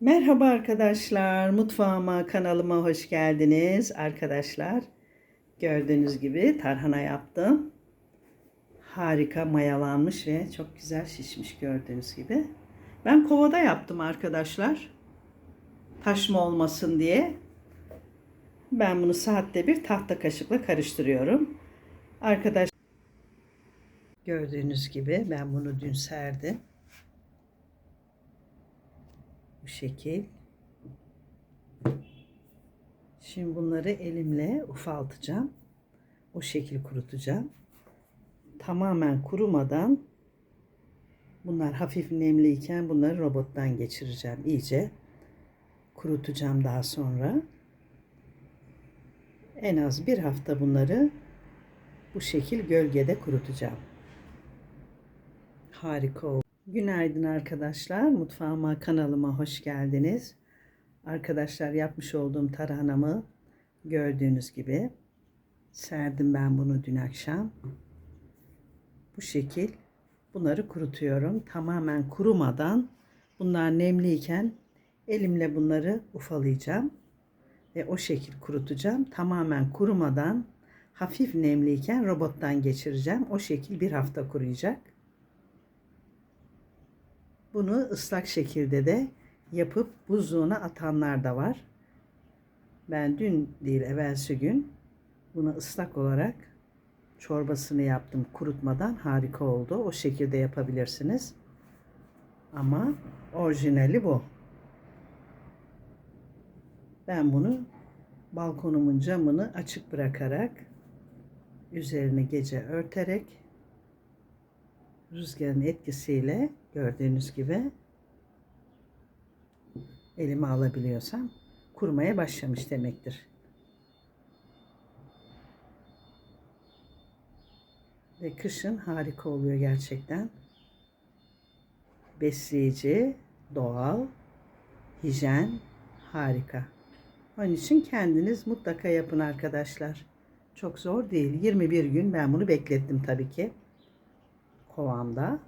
Merhaba arkadaşlar, mutfağıma, kanalıma hoş geldiniz arkadaşlar. Gördüğünüz gibi tarhana yaptım. Harika mayalanmış ve çok güzel şişmiş gördüğünüz gibi. Ben kovada yaptım arkadaşlar. Taşma olmasın diye. Ben bunu saatte bir tahta kaşıkla karıştırıyorum. Arkadaş gördüğünüz gibi ben bunu dün serdim. Bu şekil. Şimdi bunları elimle ufaltacağım. O şekil kurutacağım. Tamamen kurumadan bunlar hafif nemliyken bunları robottan geçireceğim iyice. Kurutacağım daha sonra. En az bir hafta bunları bu şekil gölgede kurutacağım. Harika oldu. Günaydın arkadaşlar. Mutfağıma, kanalıma hoş geldiniz. Arkadaşlar yapmış olduğum tarhanamı gördüğünüz gibi serdim ben bunu dün akşam. Bu şekil bunları kurutuyorum. Tamamen kurumadan bunlar nemliyken elimle bunları ufalayacağım ve o şekil kurutacağım. Tamamen kurumadan hafif nemliyken robottan geçireceğim. O şekil bir hafta kuruyacak. Bunu ıslak şekilde de yapıp buzluğuna atanlar da var. Ben dün değil evvelsi gün bunu ıslak olarak çorbasını yaptım kurutmadan harika oldu. O şekilde yapabilirsiniz. Ama orijinali bu. Ben bunu balkonumun camını açık bırakarak üzerini gece örterek rüzgarın etkisiyle gördüğünüz gibi elime alabiliyorsam kurumaya başlamış demektir. Ve kışın harika oluyor gerçekten. Besleyici, doğal, hijyen harika. Onun için kendiniz mutlaka yapın arkadaşlar. Çok zor değil. 21 gün ben bunu beklettim tabii ki kovamda.